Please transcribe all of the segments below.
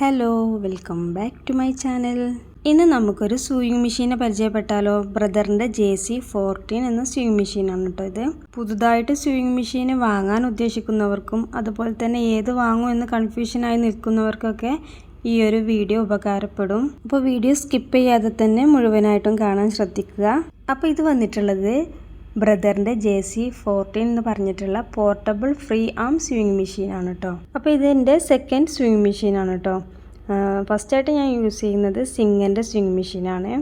Hello welcome back to my channel ഇന്ന് നമുക്കൊരു sewing മെഷീനെ പരിചയപ്പെട്ടാലോ? ബ്രദറിന്റെ ജെ സി ഫോർട്ടീൻ എന്ന സൂയിങ് മെഷീനാണ് കേട്ടോ ഇത്. പുതുതായിട്ട് സൂയിങ് മെഷീൻ വാങ്ങാൻ ഉദ്ദേശിക്കുന്നവർക്കും അതുപോലെ തന്നെ ഏത് വാങ്ങും എന്ന് കൺഫ്യൂഷനായി നിൽക്കുന്നവർക്കൊക്കെ ഈ ഒരു വീഡിയോ ഉപകാരപ്പെടും. അപ്പോൾ വീഡിയോ സ്കിപ്പ് ചെയ്യാതെ തന്നെ മുഴുവനായിട്ടും കാണാൻ ശ്രദ്ധിക്കുക. അപ്പോൾ ഇത് വന്നിട്ടുള്ളത് ബ്രദറിന്റെ ജെ സി ഫോർട്ടീൻ എന്ന് പറഞ്ഞിട്ടുള്ള പോർട്ടബിൾ ഫ്രീ ആം സ്വിങ് ആണ് കേട്ടോ അപ്പോൾ ഇതെന്റെ സെക്കൻഡ് സ്വിങ് മെഷീനാണ് കേട്ടോ ഫസ്റ്റായിട്ട് ഞാൻ യൂസ് ചെയ്യുന്നത് സിംഗന്റെ സ്വിങ് മെഷീനാണ്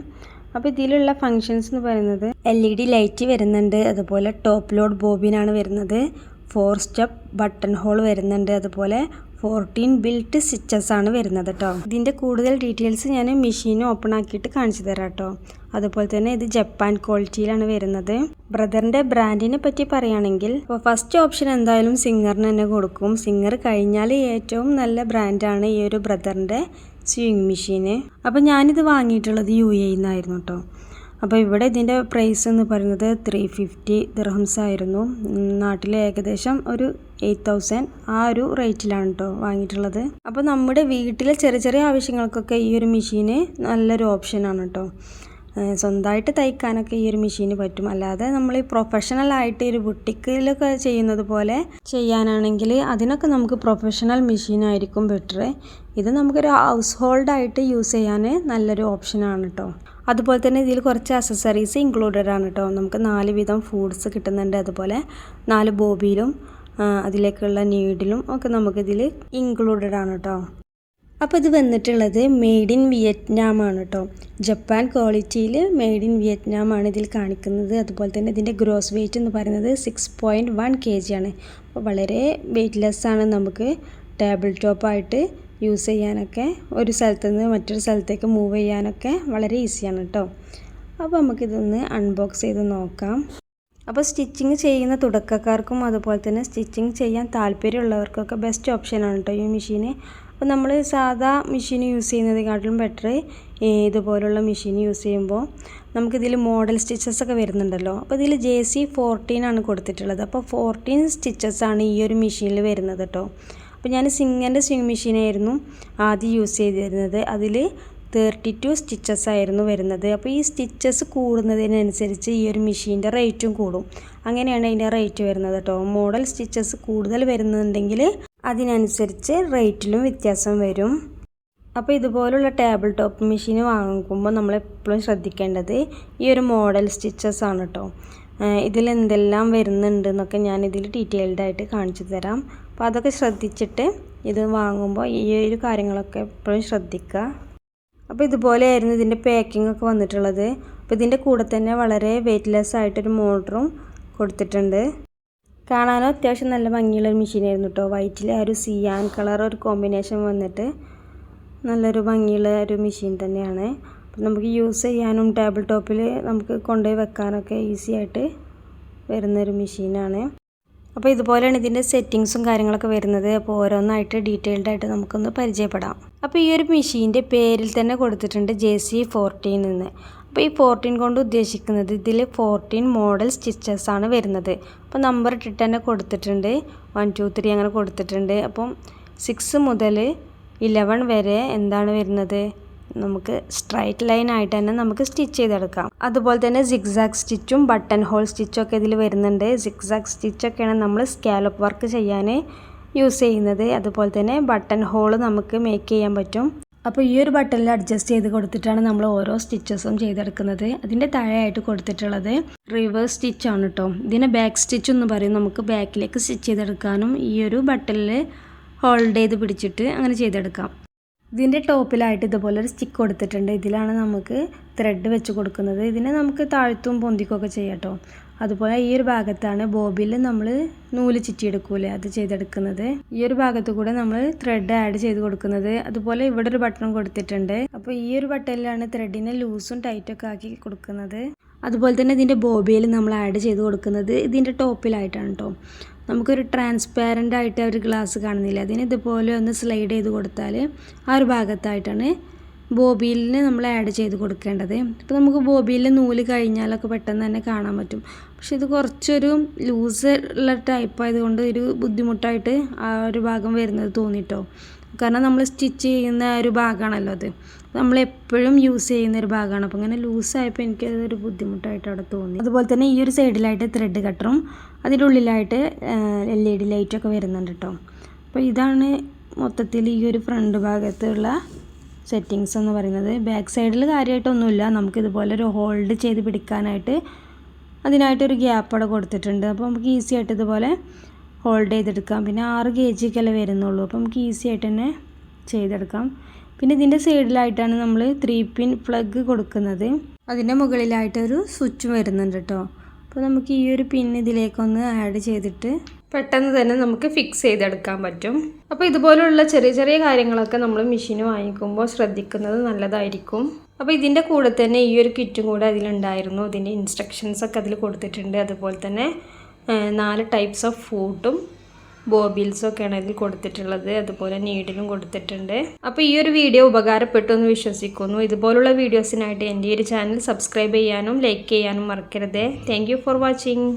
അപ്പോൾ ഇതിലുള്ള ഫങ്ഷൻസ് എന്ന് പറയുന്നത് എൽ ഇ ഡി ലൈറ്റ് വരുന്നുണ്ട് അതുപോലെ ടോപ്പ് ലോഡ് ബോബിനാണ് വരുന്നത് ഫോർ സ്റ്റെപ്പ് ബട്ടൺ ഹോൾ വരുന്നുണ്ട് അതുപോലെ ഫോർട്ടീൻ ബിൽറ്റ് സ്റ്റിച്ചസ് ആണ് വരുന്നത് കേട്ടോ ഇതിന്റെ കൂടുതൽ ഡീറ്റെയിൽസ് ഞാൻ മെഷീൻ ഓപ്പൺ ആക്കിയിട്ട് കാണിച്ചു തരാം കേട്ടോ അതുപോലെ തന്നെ ഇത് ജപ്പാൻ ക്വാളിറ്റിയിലാണ് വരുന്നത്. ബ്രദറിന്റെ ബ്രാൻഡിനെ പറ്റി പറയുകയാണെങ്കിൽ ഇപ്പോൾ ഫസ്റ്റ് ഓപ്ഷൻ എന്തായാലും സിംഗറിന് തന്നെ കൊടുക്കും. സിംഗർ കഴിഞ്ഞാൽ ഏറ്റവും നല്ല ബ്രാൻഡാണ് ഈ ഒരു ബ്രദറിന്റെ സ്വിങ് മെഷീന് അപ്പോൾ ഞാനിത് വാങ്ങിയിട്ടുള്ളത് യു എ നിന്നായിരുന്നു കേട്ടോ അപ്പോൾ ഇവിടെ ഇതിന്റെ പ്രൈസ് എന്ന് പറയുന്നത് ത്രീ ഫിഫ്റ്റി ദിർഹംസ് ആയിരുന്നു. നാട്ടിൽ ഏകദേശം ഒരു എയ്റ്റ് തൗസൻഡ് ആ ഒരു റേറ്റിലാണ് കേട്ടോ വാങ്ങിയിട്ടുള്ളത്. അപ്പോൾ നമ്മുടെ വീട്ടിലെ ചെറിയ ചെറിയ ആവശ്യങ്ങൾക്കൊക്കെ ഈ ഒരു മെഷീന് നല്ലൊരു ഓപ്ഷനാണ് കേട്ടോ സ്വന്തമായിട്ട് തയ്ക്കാനൊക്കെ ഈ ഒരു മെഷീന് പറ്റും. അല്ലാതെ നമ്മൾ ഈ പ്രൊഫഷണൽ ആയിട്ട് ഒരു ബുട്ടിക്കിലൊക്കെ ചെയ്യുന്നത് പോലെ ചെയ്യാനാണെങ്കിൽ അതിനൊക്കെ നമുക്ക് പ്രൊഫഷണൽ മെഷീനായിരിക്കും ബെറ്റർ ഇത് നമുക്കൊരു ഹൗസ് ഹോൾഡായിട്ട് യൂസ് ചെയ്യാൻ നല്ലൊരു ഓപ്ഷനാണ് കേട്ടോ അതുപോലെ തന്നെ ഇതിൽ കുറച്ച് അസസറീസ് ഇൻക്ലൂഡഡ് ആണ് കേട്ടോ നമുക്ക് നാല് വിധം ഫുഡ്സ് കിട്ടുന്നുണ്ട്. അതുപോലെ നാല് ബോബിയിലും അതിലേക്കുള്ള നീഡിലും ഒക്കെ നമുക്കിതിൽ ഇൻക്ലൂഡഡ് ആണ് കേട്ടോ അപ്പോൾ ഇത് വന്നിട്ടുള്ളത് മെയ്ഡ് ഇൻ വിയറ്റ്നാം ആണ് കേട്ടോ ജപ്പാൻ ക്വാളിറ്റിയിൽ മെയ്ഡ് ഇൻ വിയറ്റ്നാം ആണ് ഇതിൽ കാണിക്കുന്നത്. അതുപോലെ തന്നെ ഇതിന്റെ ഗ്രോസ് വെയിറ്റ് എന്ന് പറയുന്നത് six point one K G ആണ്. അപ്പോൾ വളരെ വെയ്റ്റ്ലെസ് ആണ് നമുക്ക് ടേബിൾ ടോപ്പായിട്ട് യൂസ് ചെയ്യാനൊക്കെ ഒരു സ്ഥലത്ത് നിന്ന് മറ്റൊരു സ്ഥലത്തേക്ക് മൂവ് ചെയ്യാനൊക്കെ വളരെ ഈസിയാണ് കേട്ടോ അപ്പോൾ നമുക്കിതൊന്ന് അൺബോക്സ് ചെയ്ത് നോക്കാം. അപ്പോൾ സ്റ്റിച്ചിങ് ചെയ്യുന്ന തുടക്കക്കാർക്കും അതുപോലെ തന്നെ സ്റ്റിച്ചിങ് ചെയ്യാൻ താല്പര്യമുള്ളവർക്കൊക്കെ ബെസ്റ്റ് ഓപ്ഷനാണ് കേട്ടോ ഈ മെഷീന് അപ്പോൾ നമ്മൾ സാധാ മെഷീൻ യൂസ് ചെയ്യുന്നതിനെക്കാട്ടിലും ബെറ്റർ ഇതുപോലുള്ള മെഷീൻ യൂസ് ചെയ്യുമ്പോൾ നമുക്കിതിൽ മോഡൽ സ്റ്റിച്ചസ് ഒക്കെ വരുന്നുണ്ടല്ലോ. അപ്പോൾ ഇതിൽ ജെ സി ഫോർട്ടീൻ ആണ് കൊടുത്തിട്ടുള്ളത്. അപ്പോൾ ഫോർട്ടീൻ സ്റ്റിച്ചസ് ആണ് ഈ ഒരു മെഷീനിൽ വരുന്നത് കേട്ടോ. അപ്പോൾ ഞാൻ സിംഗിന്റെ സ്വിങ് മെഷീനായിരുന്നു ആദ്യം യൂസ് ചെയ്തിരുന്നത്. അതിൽ തേർട്ടി ടു സ്റ്റിച്ചസ് ആയിരുന്നു വരുന്നത്. അപ്പോൾ ഈ സ്റ്റിച്ചസ് കൂടുന്നതിനനുസരിച്ച് ഈ ഒരു മെഷീന്റെ റേറ്റും കൂടും. അങ്ങനെയാണ് അതിന്റെ റേറ്റ് വരുന്നത് കേട്ടോ. മോഡൽ സ്റ്റിച്ചസ് കൂടുതൽ വരുന്നുണ്ടെങ്കിൽ അതിനനുസരിച്ച് റേറ്റിലും വ്യത്യാസം വരും. അപ്പോൾ ഇതുപോലുള്ള ടേബിൾ ടോപ്പ് മെഷീൻ വാങ്ങുമ്പോൾ നമ്മൾ എപ്പോഴും ശ്രദ്ധിക്കേണ്ടത് ഈ ഒരു മോഡൽ സ്റ്റിച്ചസ് ആണ് കേട്ടോ ഇതിൽ എന്തെല്ലാം വരുന്നുണ്ട് എന്നൊക്കെ ഞാൻ ഇതിൽ ഡീറ്റെയിൽഡ് ആയിട്ട് കാണിച്ചു തരാം. അപ്പോൾ അതൊക്കെ ശ്രദ്ധിച്ചിട്ട് ഇത് വാങ്ങുമ്പോൾ ഈ ഒരു കാര്യങ്ങളൊക്കെ എപ്പോഴും ശ്രദ്ധിക്കുക. അപ്പോൾ ഇതുപോലെയായിരുന്നു ഇതിന്റെ പാക്കിംഗ് ഒക്കെ വന്നിട്ടുള്ളത്. അപ്പോൾ ഇതിന്റെ കൂടെ തന്നെ വളരെ വെയ്റ്റ്ലെസ് ആയിട്ടൊരു മോട്ടറും കൊടുത്തിട്ടുണ്ട്. കാണാനോ അത്യാവശ്യം നല്ല ഭംഗിയുള്ള ഒരു മെഷീനായിരുന്നു കേട്ടോ വൈറ്റിൽ ആ ഒരു സിയാൻ കളർ ഒരു കോമ്പിനേഷൻ വന്നിട്ട് നല്ലൊരു ഭംഗിയുള്ള ഒരു മെഷീൻ തന്നെയാണ്. നമുക്ക് യൂസ് ചെയ്യാനും ടേബിൾ ടോപ്പിൽ നമുക്ക് കൊണ്ടുപോയി വെക്കാനൊക്കെ ഈസി ആയിട്ട് വരുന്നൊരു മെഷീനാണ് അപ്പോൾ ഇതുപോലെയാണ് ഇതിന്റെ സെറ്റിങ്സും കാര്യങ്ങളൊക്കെ വരുന്നത്. അപ്പോൾ ഓരോന്നായിട്ട് ഡീറ്റെയിൽഡ് ആയിട്ട് നമുക്കൊന്ന് പരിചയപ്പെടാം. അപ്പോൾ ഈ ഒരു മെഷീന്റെ പേരിൽ തന്നെ കൊടുത്തിട്ടുണ്ട് ജെ സി ഫോർട്ടീൻ എന്ന് അപ്പോൾ ഈ ഫോർട്ടീൻ കൊണ്ട് ഉദ്ദേശിക്കുന്നത് ഇതിൽ ഫോർട്ടീൻ മോഡൽ സ്റ്റിച്ചസ് ആണ് വരുന്നത്. അപ്പോൾ നമ്പർ ഇട്ടിട്ട് തന്നെ കൊടുത്തിട്ടുണ്ട്. വൺ ടു ത്രീ അങ്ങനെ കൊടുത്തിട്ടുണ്ട്. അപ്പം സിക്സ് മുതൽ ഇലവൻ വരെ എന്താണ് വരുന്നത്? നമുക്ക് സ്ട്രൈറ്റ് ലൈൻ ആയിട്ട് തന്നെ നമുക്ക് സ്റ്റിച്ച് ചെയ്തെടുക്കാം. അതുപോലെ തന്നെ സിക്സാക് സ്റ്റിച്ചും ബട്ടൺ ഹോൾ സ്റ്റിച്ചും ഒക്കെ ഇതിൽ വരുന്നുണ്ട്. സിക്സാക് സ്റ്റിച്ചൊക്കെയാണ് നമ്മൾ സ്കാലപ്പ് വർക്ക് ചെയ്യാൻ യൂസ് ചെയ്യുന്നത്. അതുപോലെ തന്നെ ബട്ടൺ ഹോൾ നമുക്ക് മേക്ക് ചെയ്യാൻ പറ്റും. അപ്പോൾ ഈ ഒരു ബട്ടണിൽ അഡ്ജസ്റ്റ് ചെയ്ത് കൊടുത്തിട്ടാണ് നമ്മൾ ഓരോ സ്റ്റിച്ചസും ചെയ്തെടുക്കുന്നത്. അതിന്റെ താഴെയായിട്ട് കൊടുത്തിട്ടുള്ളത് റിവേഴ്സ് സ്റ്റിച്ചാണ് കേട്ടോ ഇതിനെ ബാക്ക് സ്റ്റിച്ച് എന്ന് പറയും. നമുക്ക് ബാക്കിലേക്ക് സ്റ്റിച്ച് ചെയ്തെടുക്കാനും ഈ ഒരു ബട്ടണിൽ ഹോൾഡ് ചെയ്ത് പിടിച്ചിട്ട് അങ്ങനെ ചെയ്തെടുക്കാം. ഇതിന്റെ ടോപ്പിലായിട്ട് ഇതുപോലെ ഒരു സ്റ്റിക്ക് കൊടുത്തിട്ടുണ്ട്. ഇതിലാണ് നമുക്ക് ത്രെഡ് വെച്ച് കൊടുക്കുന്നത്. ഇതിനെ നമുക്ക് താഴ്ത്തും പൊന്തിക്കുകയൊക്കെ ചെയ്യാം കേട്ടോ അതുപോലെ ഈ ഒരു ഭാഗത്താണ് ബോബിൽ നമ്മൾ നൂൽ ചുറ്റിയെടുക്കൂലേ അത് ചെയ്തെടുക്കുന്നത്. ഈ ഒരു ഭാഗത്ത് കൂടെ നമ്മൾ ത്രെഡ് ആഡ് ചെയ്ത് കൊടുക്കുന്നത്. അതുപോലെ ഇവിടെ ഒരു ബട്ടൺ കൊടുത്തിട്ടുണ്ട്. അപ്പോൾ ഈ ഒരു ബട്ടണിലാണ് ത്രെഡിനെ ലൂസും ടൈറ്റൊക്കെ ആക്കി കൊടുക്കുന്നത്. അതുപോലെ തന്നെ ഇതിന്റെ ബോബിയിൽ നമ്മൾ ആഡ് ചെയ്ത് കൊടുക്കുന്നത് ഇതിന്റെ ടോപ്പിലായിട്ടാണ് കേട്ടോ നമുക്കൊരു ട്രാൻസ്പാരന്റ് ആയിട്ട് ഒരു ഗ്ലാസ് കാണുന്നില്ല. അതിന് ഇതുപോലെ ഒന്ന് സ്ലൈഡ് ചെയ്ത് കൊടുത്താൽ ആ ഒരു ഭാഗത്തായിട്ടാണ് ബോബിയിലിന് നമ്മൾ ആഡ് ചെയ്ത് കൊടുക്കേണ്ടത്. ഇപ്പോൾ നമുക്ക് ബോബിയിൽ നൂൽ കഴിഞ്ഞാലൊക്കെ പെട്ടെന്ന് തന്നെ കാണാൻ പറ്റും. പക്ഷെ ഇത് കുറച്ചൊരു ലൂസ് ഉള്ള ടൈപ്പ് ആയതുകൊണ്ട് ഒരു ബുദ്ധിമുട്ടായിട്ട് ആ ഒരു ഭാഗം വരുന്നത് തോന്നിട്ടോ. കാരണം നമ്മൾ സ്റ്റിച്ച് ചെയ്യുന്ന ഒരു ഭാഗമാണല്ലോ അത്. നമ്മൾ എപ്പോഴും യൂസ് ചെയ്യുന്ന ഒരു ഭാഗമാണ്. അപ്പോൾ ഇങ്ങനെ ലൂസായപ്പോൾ എനിക്കതൊരു ബുദ്ധിമുട്ടായിട്ട് അവിടെ തോന്നി. അതുപോലെ തന്നെ ഈ ഒരു സൈഡിലായിട്ട് ത്രെഡ് കട്ടറും അതിന്റെ ഉള്ളിലായിട്ട് എൽ ഇ ഡി ലൈറ്റൊക്കെ വരുന്നുണ്ട് കേട്ടോ അപ്പോൾ ഇതാണ് മൊത്തത്തിൽ ഈ ഒരു ഫ്രണ്ട് ഭാഗത്തുള്ള സെറ്റിങ്സ് എന്ന് പറയുന്നത്. ബാക്ക് സൈഡിൽ കാര്യമായിട്ടൊന്നുമില്ല നമുക്കിതുപോലെ ഒരു ഹോൾഡ് ചെയ്ത് പിടിക്കാനായിട്ട് അതിനായിട്ടൊരു ഗ്യാപ്പ് അവിടെ കൊടുത്തിട്ടുണ്ട്. അപ്പോൾ നമുക്ക് ഈസി ആയിട്ട് ഇതുപോലെ ഹോൾഡ് ചെയ്തെടുക്കാം. പിന്നെ ആറ് കെ ജിക്കല്ലേ വരുന്നുള്ളൂ. അപ്പോൾ നമുക്ക് ഈസി ആയിട്ട് തന്നെ ചെയ്തെടുക്കാം. പിന്നെ ഇതിന്റെ സൈഡിലായിട്ടാണ് നമ്മൾ ത്രീ പിൻ പ്ലഗ് കൊടുക്കുന്നത്. അതിന്റെ മുകളിലായിട്ടൊരു സ്വിച്ചും വരുന്നുണ്ട് കേട്ടോ അപ്പോൾ നമുക്ക് ഈ ഒരു പിൻ ഇതിലേക്കൊന്ന് ആഡ് ചെയ്തിട്ട് പെട്ടെന്ന് തന്നെ നമുക്ക് ഫിക്സ് ചെയ്തെടുക്കാൻ പറ്റും. അപ്പോൾ ഇതുപോലുള്ള ചെറിയ ചെറിയ കാര്യങ്ങളൊക്കെ നമ്മൾ മെഷീൻ വാങ്ങിക്കുമ്പോൾ ശ്രദ്ധിക്കുന്നത് നല്ലതായിരിക്കും. അപ്പോൾ ഇതിന്റെ കൂടെ തന്നെ ഈ ഒരു കിറ്റും കൂടെ അതിലുണ്ടായിരുന്നു. ഇൻസ്ട്രക്ഷൻസ് ഒക്കെ അതിൽ കൊടുത്തിട്ടുണ്ട്. അതുപോലെ തന്നെ നാല് ടൈപ്സ് ഓഫ് ഫൂട്ടും ബോബിൽസൊക്കെയാണ് ഇതിൽ കൊടുത്തിട്ടുള്ളത്. അതുപോലെ നീഡിലും കൊടുത്തിട്ടുണ്ട്. അപ്പോൾ ഈ ഒരു വീഡിയോ ഉപകാരപ്പെട്ടു എന്ന് വിശ്വസിക്കുന്നു. ഇതുപോലുള്ള വീഡിയോസിനായിട്ട് എന്റെ ഈ ഒരു ചാനൽ സബ്സ്ക്രൈബ് ചെയ്യാനും ലൈക്ക് ചെയ്യാനും മറക്കരുത്. Thank for watching